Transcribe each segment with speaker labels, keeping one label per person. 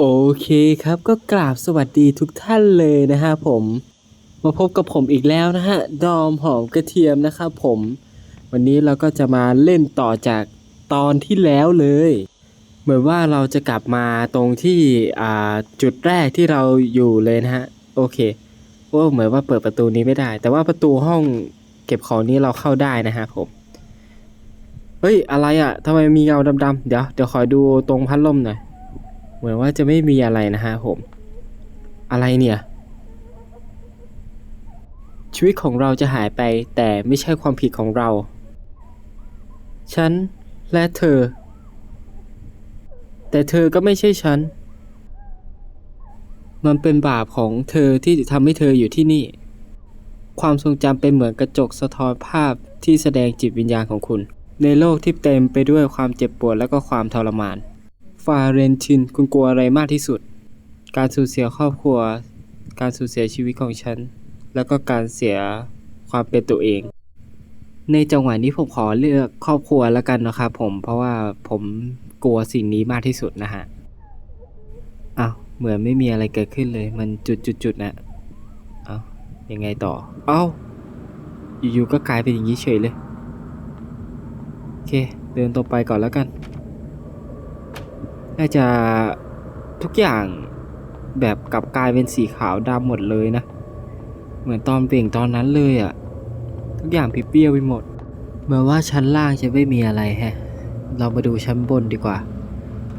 Speaker 1: โอเคครับก็กราบสวัสดีทุกท่านเลยนะฮะผม มาพบกับผมอีกแล้วนะฮะ ดอมหอมกระเทียมนะครับผม วันนี้เราก็จะมาเล่นต่อจากตอนที่แล้วเลย เหมือนว่าเราจะกลับมาตรงที่อ่าจุดแรกที่เราอยู่เลยนะฮะ โอเคโอ้เหมือนว่าเปิดประตูนี้ไม่ได้ แต่ว่าประตูห้องเก็บของนี้เราเข้าได้นะฮะผมเฮ้ยอะไรอะ่ะทำไมมีเงาดำๆเดี๋ยวเดี๋ยวขอดูตรงพัดลมหน่อย มือนว่าจะไม่มีอะไรนะฮะผม อะไรเนี่ย ชีวิตของเราจะหายไปแต่ไม่ใช่ความผิดของเรา ฉันและเธอ แต่เธอก็ไม่ใช่ฉัน มันเป็นบาปของเธอที่ทำให้เธออยู่ที่นี่ ความทรงจำเป็นเหมือนกระจกสะท้อนภาพที่แสดงจิตวิญญาณของคุณ ในโลกที่เต็มไปด้วยความเจ็บปวดและก็ความทรมาน ฟาเรนชินคุณกลัวอะไรมากที่สุด การสูญเสียครอบครัว การสูญเสียชีวิตของฉัน แล้วก็การเสียความเป็นตัวเอง ในจังหวะนี้ผมขอเลือกครอบครัวแล้วกันนะครับผมเพราะว่าผมกลัวสิ่งนี้มากที่สุดนะฮะอ้าวเหมือนไม่มีอะไรเกิดขึ้นเลย มันจุดๆๆนะเอ้ายังไงต่อ เอ้าอยู่ๆก็กลายเป็นอย่างนี้เฉยเลย โอเค เดินตรงไปก่อนแล้วกัน น่าจะทุกอย่างแบบกลับกลายเป็นสีขาวดำหมดเลยนะ เหมือนตอนเปล่งตอนนั้นเลยอะ่ะ ทุกอย่างผิดเปี้ยวไปหมดเหมือนว่าชั้นล่างจะไม่มีอะไรแฮะ เรามาดูชั้นบนดีกว่า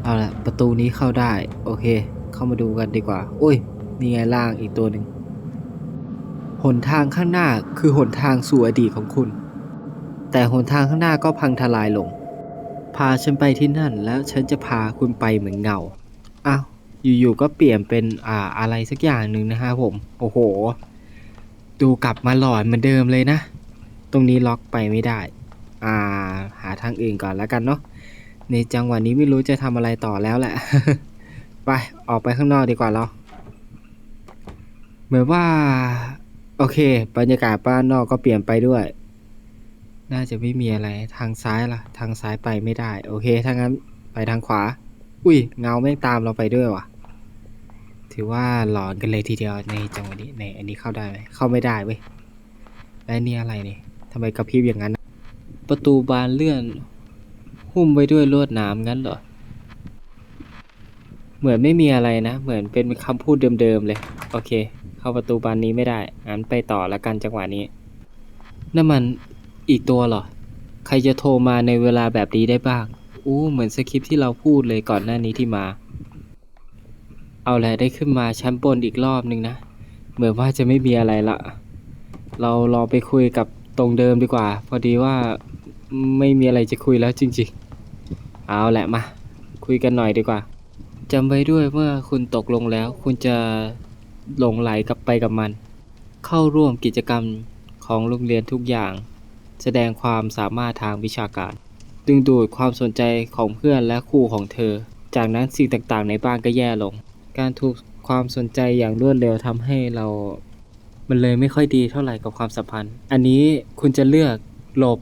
Speaker 1: เอาละประตูนี้เข้าได้ โอเค เข้ามาดูกันดีกว่า โอ้ยนี่ไงล่างอีกตัวหนึ่งหนทางข้างหน้าคือหนทางสู่อดีตของคุณ แต่หนทางข้างหน้าก็พังทลายลง พาฉันไปที่นั่น แล้วฉันจะพาคุณไปเหมือนเงาอ้าวอยู่ๆก็เปลี่ยนเป็นอ่าอะไรสักอย่างหนึ่งนะฮะผม โอ้โห ดูกลับมาหลอนเหมือนเดิมเลยนะ ตรงนี้ล็อกไปไม่ได้ อ่า หาทางอื่นก่อนแล้วกันเนาะในจังหวะนี้ไม่รู้จะทำอะไรต่อแล้วแหละ ไป ออกไปข้างนอกดีกว่าเรา เหมือนว่า โอเค บรรยากาศบ้านนอกก็เปลี่ยนไปด้วย น่าจะไม่มีอะไรทางซ้ายล่ะ ทางซ้ายไปไม่ได้ โอเคถ้างั้นไปทางขวา อุ้ยเงาแม่งตามเราไปด้วยว่ะ ถือว่าหลอนกันเลยทีเดียวในจังหวะนี้ในอันนี้เข้าได้ไหมเข้าไม่ได้เว้ยและนี่อะไรเนี่ยทำไมกระพริบอย่างนั้น ประตูบานเลื่อน หุ้มไว้ด้วยลวดหนามงั้นเหรอเหมือนไม่มีอะไรนะ เหมือนเป็นคำพูดเดิมๆเลย โอเค เข้าประตูบานนี้ไม่ได้งั้นไปต่อละกันจังหวะนี้นั่นมัน อีกตัวเหรอ ใครจะโทรมาในเวลาแบบนี้ได้บ้าง อู้เหมือนสคริปที่เราพูดเลยก่อนหน้านี้ที่มา เอาแหละได้ขึ้นมาชั้นบนอีกรอบนึงนะ เหมือนว่าจะไม่มีอะไรละ เราลองไปคุยกับตรงเดิมดีกว่า พอดีว่าไม่มีอะไรจะคุยแล้วจริงๆ เอาแหละมา คุยกันหน่อยดีกว่าจำไว้ด้วยเมื่อคุณตกลงแล้ว คุณจะหลงไหลกลับไปกับมัน เข้าร่วมกิจกรรมของโรงเรียนทุกอย่าง แสดงความสามารถทางวิชาการ ดึงดูดความสนใจของเพื่อนและคู่ของเธอ จากนั้นสิ่งต่างๆ ในบ้านก็แย่ลง การถูกความสนใจอย่างรวดเร็วทำให้เรา มันเลยไม่ค่อยดีเท่าไหร่กับความสัมพันธ์ อันนี้คุณจะเลือกหลบ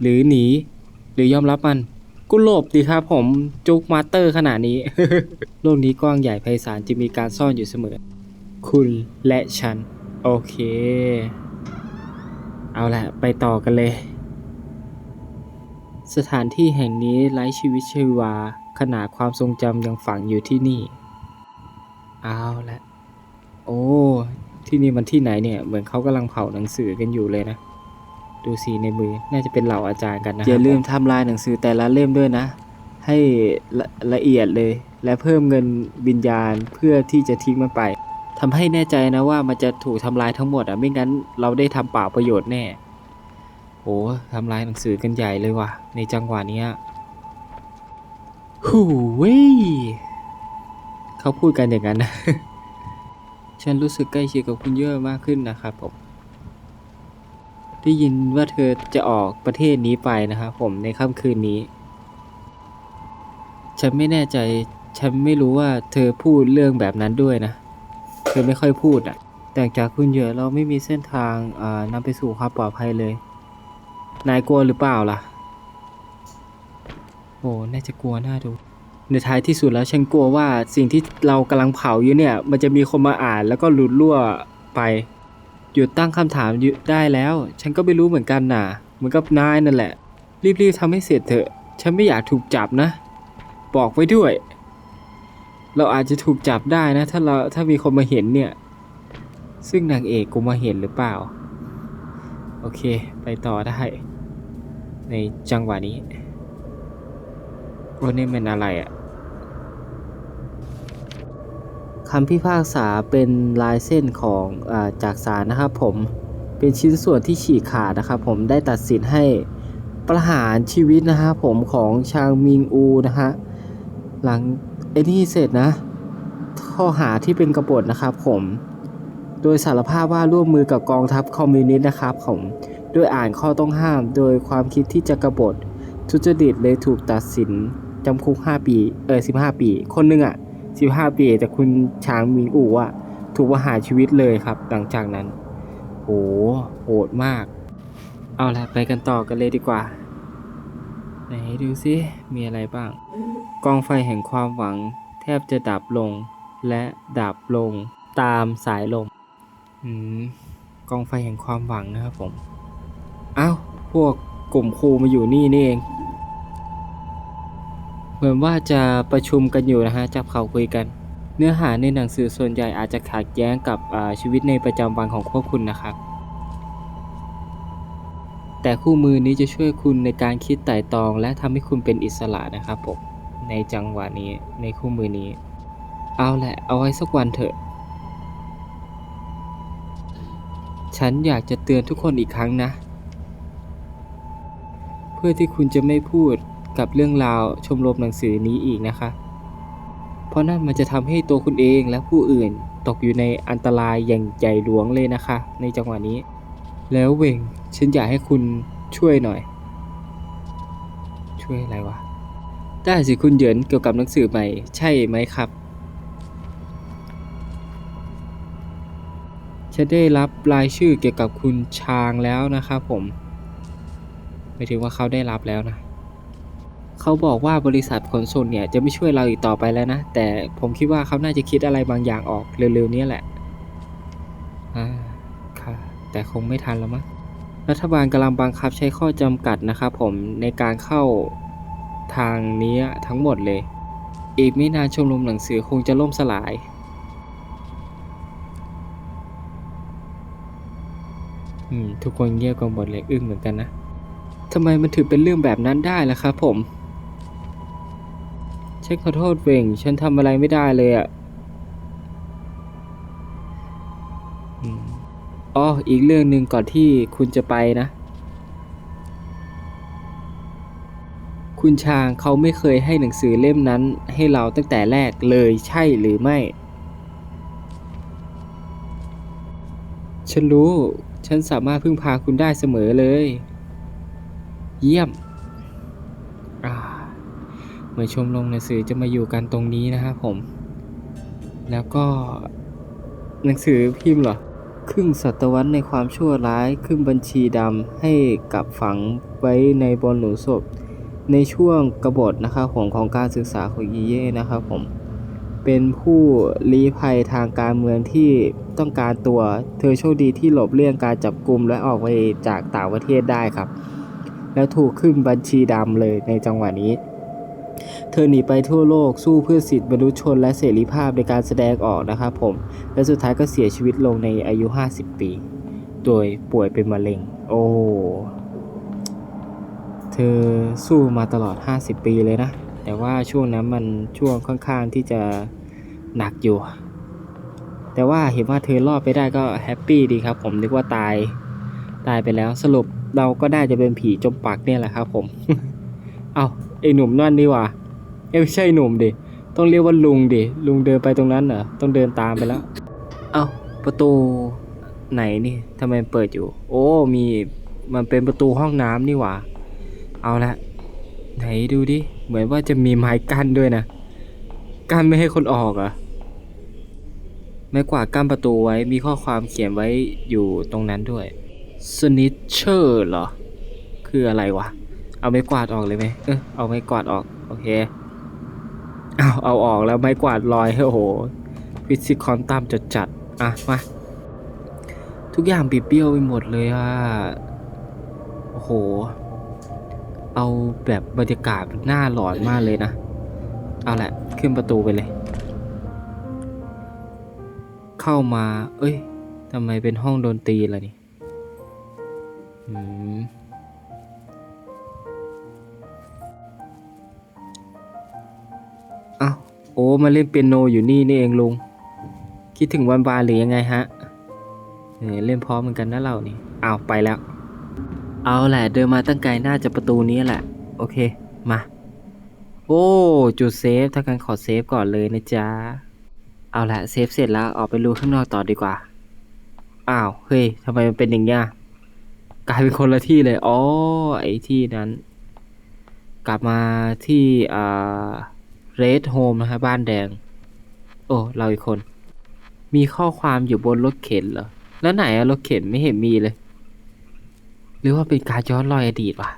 Speaker 1: หรือหนี หรือยอมรับมันกูหลบดีครับผมจุกมาสเตอร์ขนาดนี้ โลกนี้กว้างใหญ่ไพศาลจะมีการซ่อนอยู่เสมอ คุณและฉัน โอเค เอาละไปต่อกันเลย สถานที่แห่งนี้ไร้ชีวิตชีวา ขนาดความทรงจำยังฝังอยู่ที่นี่ เอาละโอ้ ที่นี่มันที่ไหนเนี่ย เหมือนเขากำลังเผาหนังสือกันอยู่เลยนะ ดูสีในมือ น่าจะเป็นเหล่าอาจารย์กันนะอย่าลืมทำลายหนังสือแต่ละเล่มด้วยนะ ให้ละละเอียดเลย และเพิ่มเงินวิญญาณเพื่อที่จะทิ้งมันไป ทำให้แน่ใจนะว่ามันจะถูกทำลายทั้งหมดอะไม่งั้นเราได้ทำเปล่าประโยชน์แน่โอ้ทำลายหนังสือกันใหญ่เลยว่ะ ในจังหวะนี้หูเว้ยเขาพูดกันอย่างนั้นนะฉันรู้สึกใกล้ชิดกับคุณเยอะมากขึ้นนะครับผมได้ยินว่าเธอจะออกประเทศนี้ไปนะครับผมในค่ำคืนนี้ ฉันไม่แน่ใจ ฉันไม่รู้ว่าเธอพูดเรื่องแบบนั้นด้วยนะ เธอไม่ค่อยพูดอะ แต่จากคุณเหยอะเราไม่มีเส้นทางอ่านำไปสู่ความปลอดภัยเลย นายกลัวหรือเปล่าล่ะ โอ้ น่าจะกลัวน่าดู ในท้ายที่สุดแล้วฉันกลัวว่าสิ่งที่เรากำลังเผาอยู่เนี่ย มันจะมีคนมาอ่านแล้วก็หลุดรั่วไป หยุดตั้งคำถามได้แล้ว ฉันก็ไม่รู้เหมือนกันน่ะ เหมือนกับนายนั่นแหละ รีบๆทำให้เสร็จเถอะ ฉันไม่อยากถูกจับนะ บอกไว้ด้วย เราอาจจะถูกจับได้นะ ถ้าเราถ้ามีคนมาเห็นเนี่ย ซึ่งนางเอกกูมาเห็นหรือเปล่า โอเค ไปต่อได้ ในจังหวะนี้วันนี้เป็นอะไรอะคำพิพากษาเป็นลายเส้นของอาจากศาลนะครับผมเป็นชิ้นส่วนที่ฉีกขาดนะครับผมได้ตัดสินให้ประหารชีวิตนะฮะผมของชางมิงอูนะฮะหลัง ไอ้นี่เสร็จนะ ข้อหาที่เป็นกบฏนะครับผม โดยสารภาพว่าร่วมมือกับกองทัพคอมมิวนิสต์นะครับผมโดยอ่านข้อต้องห้าม โดยความคิดที่จะกบฏทุจริตเลยถูกตัดสินจำคุก 5 ปี เออ15 ปี คนหนึงอะ 15 ปี แต่คุณช้างมิงอู่อะ ถูกประหารชีวิตเลยครับ หลังจากนั้น โห โหดมาก เอาละไปกันต่อกันเลยดีกว่า ไหนดูซิ มีอะไรบ้าง กองไฟแห่งความหวัง แทบจะดับลง และดับลงตามสายลมอืมกองไฟแห่งความหวังนะครับผมอ้าวพวกกลุ่มครูมาอยู่นี่นี่เอง เหมือนว่าจะประชุมกันอยู่นะฮะจับเขาคุยกัน เนื้อหาในหนังสือส่วนใหญ่อาจจะขัดแย้งกับชีวิตในประจำวันของพวกคุณนะครับ แต่คู่มือนี้จะช่วยคุณในการคิดไต่ตรอง และทำให้คุณเป็นอิสระนะครับผม ในจังหวะนี้ในคู่มือนี้ เอาแหละเอาไว้สักวันเถอะ ฉันอยากจะเตือนทุกคนอีกครั้งนะ เพื่อที่คุณจะไม่พูดกับเรื่องราวชมรมหนังสือนี้อีกนะคะ เพราะนั่นมันจะทำให้ตัวคุณเองและผู้อื่นตกอยู่ในอันตรายอย่างใหญ่หลวงเลยนะคะ ในจังหวะนี้ แล้วเวงฉันอยากให้คุณช่วยหน่อย ช่วยอะไรวะ ได้สิคุณเหยินเกี่ยวกับหนังสือใหม่ ใช่ไหมครับ ฉันได้รับรายชื่อเกี่ยวกับคุณชางแล้วนะครับผมหมายถึงว่าเขาได้รับแล้วนะ เขาบอกว่าบริษัทขนส่งเนี่ยจะไม่ช่วยเราอีกต่อไปแล้วนะ แต่ผมคิดว่าเขาน่าจะคิดอะไรบางอย่างออกเร็วๆนี้แหละ อ่า ค่ะ แต่คงไม่ทันแล้วมั้ง รัฐบาลกำลังบังคับใช้ข้อจำกัดนะครับผมในการเข้า ทางนี้ทั้งหมดเลย อีกไม่นานชมรมหนังสือคงจะล่มสลาย อืม ทุกคนเงียบกันหมดเลยอึ้งเหมือนกันนะทำไมมันถึงเป็นเรื่องแบบนั้นได้ล่ะครับผม ฉันขอโทษเวงฉันทำอะไรไม่ได้เลยอะ่ะอ๋ออีกเรื่องหนึ่งก่อนที่คุณจะไปนะ คุณชางเขาไม่เคยให้หนังสือเล่มนั้นให้เราตั้งแต่แรกเลยใช่หรือไม่ ฉันรู้ ฉันสามารถพึ่งพาคุณได้เสมอเลย เยี่ยมเหมือนชมรมหนังสือจะมาอยู่กันตรงนี้นะครับผม แล้วก็ หนังสือพิมพ์เหรอ ครึ่งศตวรรษในความชั่วร้าย ครึ่งบัญชีดำให้กับฝังไว้ในบนหลุมศพ ในช่วงกบฏนะครับผมของการศึกษาของอีเย่นะครับผมเป็นผู้ลี้ภัยทางการเมืองที่ต้องการตัว เธอโชคดีที่หลบเลี่ยงการจับกลุ่มและออกไปจากต่างประเทศได้ครับ แล้วถูกขึ้นบัญชีดำเลยในจังหวะนี้ เธอหนีไปทั่วโลกสู้เพื่อสิทธิมนุษยชนและเสรีภาพในการแสดงออกนะครับผม และสุดท้ายก็เสียชีวิตลงในอายุ 50 ปี โดยป่วยเป็นมะเร็ง โอ้ เธอสู้มาตลอด 50 ปีเลยนะ แต่ว่าช่วงนั้นมันช่วงค่อนข้างที่จะหนักอยู่ แต่ว่าเห็นว่าเธอรอดไปได้ก็แฮปปี้ดีครับ ผมนึกว่าตายตายไปแล้วสรุปเราก็น่าจะเป็นผีจมปักเนี่ยแหละครับผม เอาไอหนุ่มนั่นดีว่าเอ้ยไม่ใช่หนุ่มดิต้องเรียกว่าลุงดิลุงเดินไปตรงนั้นเหรอต้องเดินตามไปแล้ว เอาประตูไหนนี่ทำไมเปิดอยู่ โอ้มีมันเป็นประตูห้องน้ำนี่หว่า เอาละไหนดูดิ เหมือนว่าจะมีไม้กั้นด้วยนะ กั้นไม่ให้คนออกเหรอะไม้กวาดกั้นประตูไว้มีข้อความเขียนไว้อยู่ตรงนั้นด้วยสนิชเชอร์เหรอ คืออะไรวะ เอาไม้กวาดออกเลยไหมเออเอาไม้กวาดออก โอเค เอาเอาออกแล้วไม้กวาดลอยโอ้โหฟิสิกคอนตัมจัดจัดอะมาทุกอย่างบิดเบี้ยวไปหมดเลยอะ โอ้โห เอาแบบบรรยากาศหน้าหลอนมากเลยนะ เอาแหละ ขึ้นประตูไปเลย เข้ามา เอ้ยทำไมเป็นห้องดนตรีล่ะนี่อืมอ้าวโอ้มาเล่นเปียโนอยู่นี่นี่เองลุง คิดถึงวันวานหรือยังไงฮะเออเล่นพร้อมเหมือนกันนะเรานี่อ้าวไปแล้ว เอาแหละเดินมาตั้งไกลน่าจะประตูนี้แหละ โอเค มา โอ้ จุดเซฟ ถ้ากันขอเซฟก่อนเลยนะจ๊ะ เอาละเซฟเสร็จแล้วออกไปรูข้างนอกต่อดีกว่า อ้าว เฮ้ยทำไมมันเป็นอย่างเงี้ยกลายเป็นคนละที่เลย อ๋อ ไอ้ที่นั้น กลับมาที่อ่าเรดโฮมนะฮะบ้านแดง โอ้ เราอีกคน มีข้อความอยู่บนรถเข็นเหรอ แล้วไหนอะรถเข็นไม่เห็นมีเลย หรือว่าเป็นการย้อนรอยอดีตวะ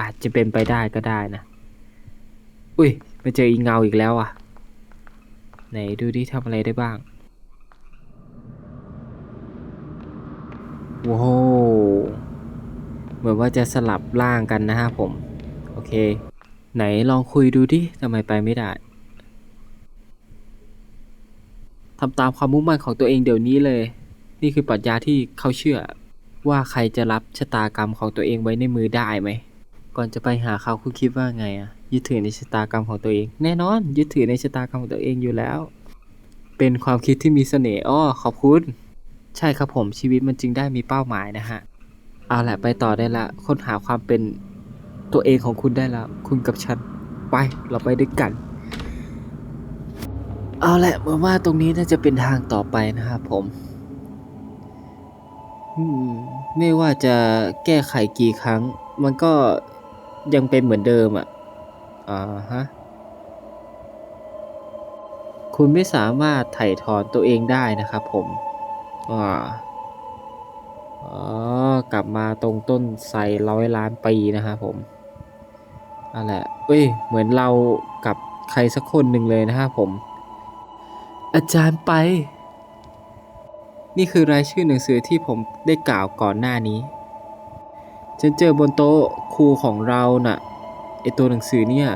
Speaker 1: อาจจะเป็นไปได้ก็ได้นะ อุ้ยมาเจออีเงาอีกแล้วอะ ไหนดูดิทำอะไรได้บ้างว้าวเหมือนว่าจะสลับร่างกันนะฮะผม โอเค ไหนลองคุยดูดิทำไมไปไม่ได้ทำตามความมุ่งมั่นของตัวเองเดี๋ยวนี้เลย นี่คือปรัชญาที่เขาเชื่อ ว่าใครจะรับชะตากรรมของตัวเองไว้ในมือได้ไหม ก่อนจะไปหาเขาคุณคิดว่าไงอะยึดถือในชะตากรรมของตัวเอง แน่นอน ยึดถือในชะตากรรมของตัวเองอยู่แล้ว เป็นความคิดที่มีเสน่ห์อ้อขอบคุณ ใช่ครับผมชีวิตมันจึงได้มีเป้าหมายนะฮะ เอาแหละไปต่อได้ละค้นหาความเป็นตัวเองของคุณได้แล้ว คุณกับฉัน ไปเราไปด้วยกัน เอาแหละเมื่อว่าตรงนี้น่าจะเป็นทางต่อไปนะครับผมอืม ไม่ว่าจะแก้ไขกี่ครั้ง มันก็ยังเป็นเหมือนเดิมอะ อ่าฮะ คุณไม่สามารถไถ่ถอนตัวเองได้นะครับผม อ่าอ๋อกลับมาตรงต้นไทรร้อยล้านปีนะครับผมนั่นแหละเอ้ย เหมือนเรากับใครสักคนหนึ่งเลยนะครับผม อาจารย์ไป นี่คือรายชื่อหนังสือที่ผมได้กล่าวก่อนหน้านี้ฉันเจอบนโต๊ะครูของเราน่ะไอตัวหนังสือเนี่ย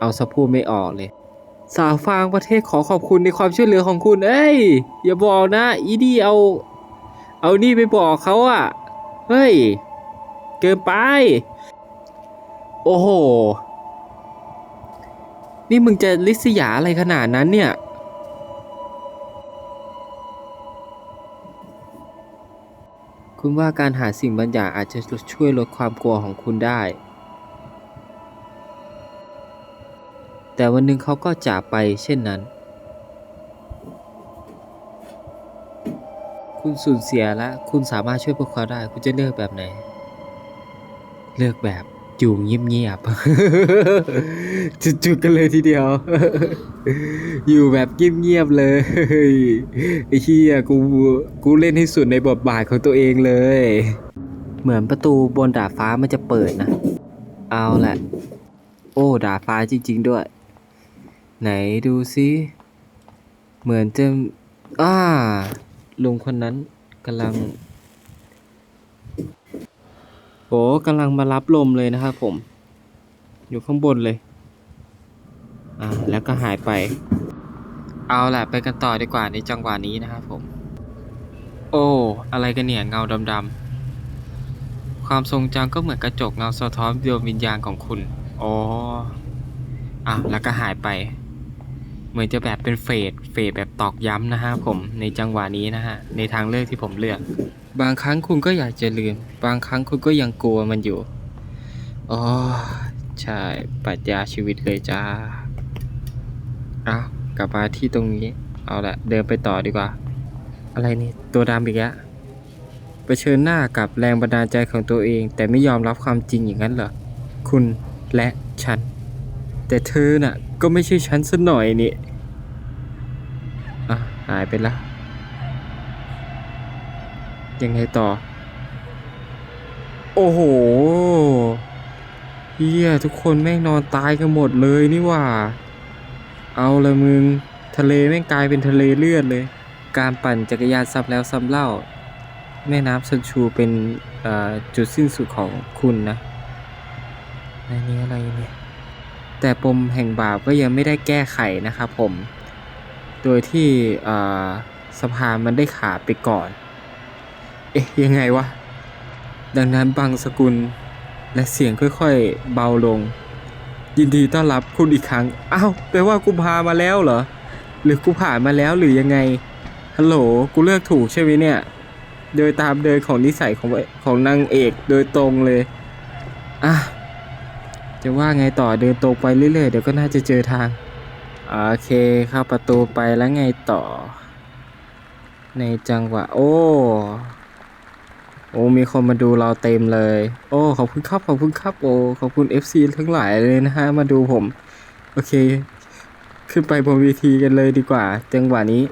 Speaker 1: เอาสะพูดไม่ออกเลย สาวฟางประเทศขอขอบคุณในความช่วยเหลือของคุณ เอ้ย อย่าบอกนะ อีดีเอา เอานี่ไปบอกเขาอะเฮ้ย เกินไป โอ้โห นี่มึงจะลิษยาอะไรขนาดนั้นเนี่ย คุณว่าการหาสิ่งบางอย่างอาจจะช่วยลดความกลัวของคุณได้ แต่วันหนึ่งเขาก็จากไปเช่นนั้น คุณสูญเสียและคุณสามารถช่วยพวกเขาได้ คุณจะเลือกแบบไหน เลือกแบบ อยู่เงียบๆจุดๆกันเลยทีเดียว อยู่แบบเงียบๆเลยไอ้เฮียกูกูเล่นให้สุดในบทบาทของตัวเองเลย เหมือนประตูบนดาดฟ้ามันจะเปิดนะ เอาแหละ โอ้ดาดฟ้าจริง ๆ ด้วย ไหนดูซิเหมือนจะอ่าลุงคนนั้นกำลัง โอ้กำลังมารับลมเลยนะครับผม อยู่ข้างบนเลย อ่า แล้วก็หายไป เอาแหละไปกันต่อดีกว่าในจังหวะนี้นะครับผม โอ้ อะไรกันเนี่ยเงาดำๆ ความทรงจำก็เหมือนกระจกเงาสะท้อนดวงวิญญาณของคุณ อ๋อ อะแล้วก็หายไป เหมือนจะแบบเป็นเฟดเฟดแบบตอกย้ำนะฮะผมในจังหวะนี้นะฮะในทางเลือกที่ผมเลือก บางครั้งคุณก็อยากจะลืม บางครั้งคุณก็ยังกลัวมันอยู่อ๋อใช่ปรัชญาชีวิตเลยจ้าเอากลับมาที่ตรงนี้ เอาละเดินไปต่อดีกว่า อะไรนี่ตัวดำอีกแล้วเผชิญหน้ากับแรงบันดาลใจของตัวเอง แต่ไม่ยอมรับความจริงอย่างนั้นเหรอคุณและฉัน แต่เธอน่ะ ก็ไม่ใช่ฉันสักหน่อยนี่อะหายไปละ ยังไงต่อ โอ้โหเฮียทุกคนแม่งนอนตายกันหมดเลยนี่ว่า เอาละมึง ทะเลแม่งกลายเป็นทะเลเลือดเลย การปั่นจักรยานซ้ำแล้วซ้ำเล่า แม่น้ำซันชูเป็นจุดสิ้นสุดของคุณนะนนี้อะไรเนี่ย แต่ปมแห่งบาปก็ยังไม่ได้แก้ไขนะครับผม โดยที่สะพามันได้ขาดไปก่อน เอ๊ะยังไงวะ ดังนั้นบางสกุลและเสียงค่อยๆ เบาลง ยินดีต้อนรับคุณอีกครั้ง อ้าวแปลว่ากูพามาแล้วเหรอ หรือกูผ่านมาแล้วหรือยังไง ฮัลโหล กูเลือกถูกใช่ไหมเนี่ย โดยตามเดินของนิสัยของของนางเอกโดยตรงเลย อะ จะว่าไงต่อเดินตรงไปเรื่อยๆ เดี๋ยวก็น่าจะเจอทาง โอเคเข้าประตูไปแล้วไงต่อ ในจังหวะ โอ้ โอ้มีคนมาดูเราเต็มเลย โอ้ขอบคุณครับขอบคุณครับโอ้ขอบคุณ FC ทั้งหลายเลยนะฮะมาดูผม โอเค ขึ้นไปบนเวทีกันเลยดีกว่า จังหวะนี้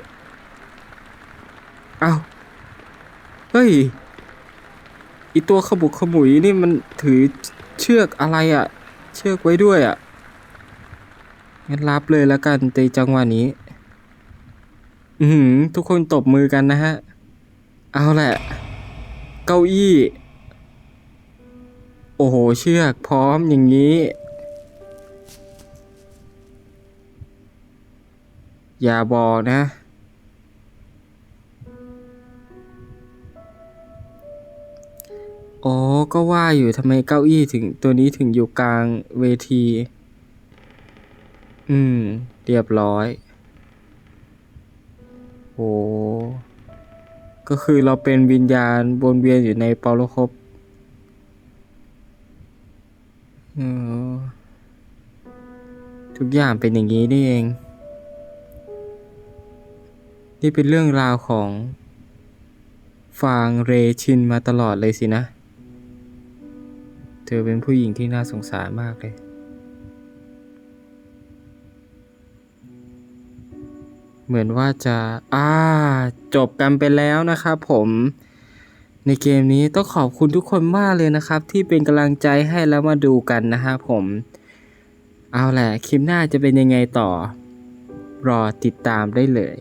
Speaker 1: เอ้าเฮ้ยอีตัวขบุกขมุยนี่มันถือเชือกอะไรอะ่ะ เชือกไว้ด้วยอะ่ะ งั้นรับเลยแล้วกันในจังหวะนี้ อือหือทุกคนตบมือกันนะฮะ เอาแหละ เก้าอี้ โอ้โห เชือกพร้อมอย่างนี้ อย่าบอกนะ อ๋อ ก็ว่าอยู่ทำไมเก้าอี้ถึงตัวนี้ถึงอยู่กลางเวที อืม เรียบร้อย โอ้ก็คือเราเป็นวิญญาณวนเวียนอยู่ในเปรภพเออทุกอย่างเป็นอย่างนี้นี่เอง นี่เป็นเรื่องราวของฟางเรชินมาตลอดเลยสินะ เธอเป็นผู้หญิงที่น่าสงสารมากเลย เหมือนว่าจะ อ่า จบกันไปแล้วนะครับผมในเกมนี้ต้องขอบคุณทุกคนมากเลยนะครับ ที่เป็นกำลังใจให้แล้วมาดูกันนะฮะผม เอาแหละ คลิปหน้าจะเป็นยังไงต่อ รอติดตามได้เลย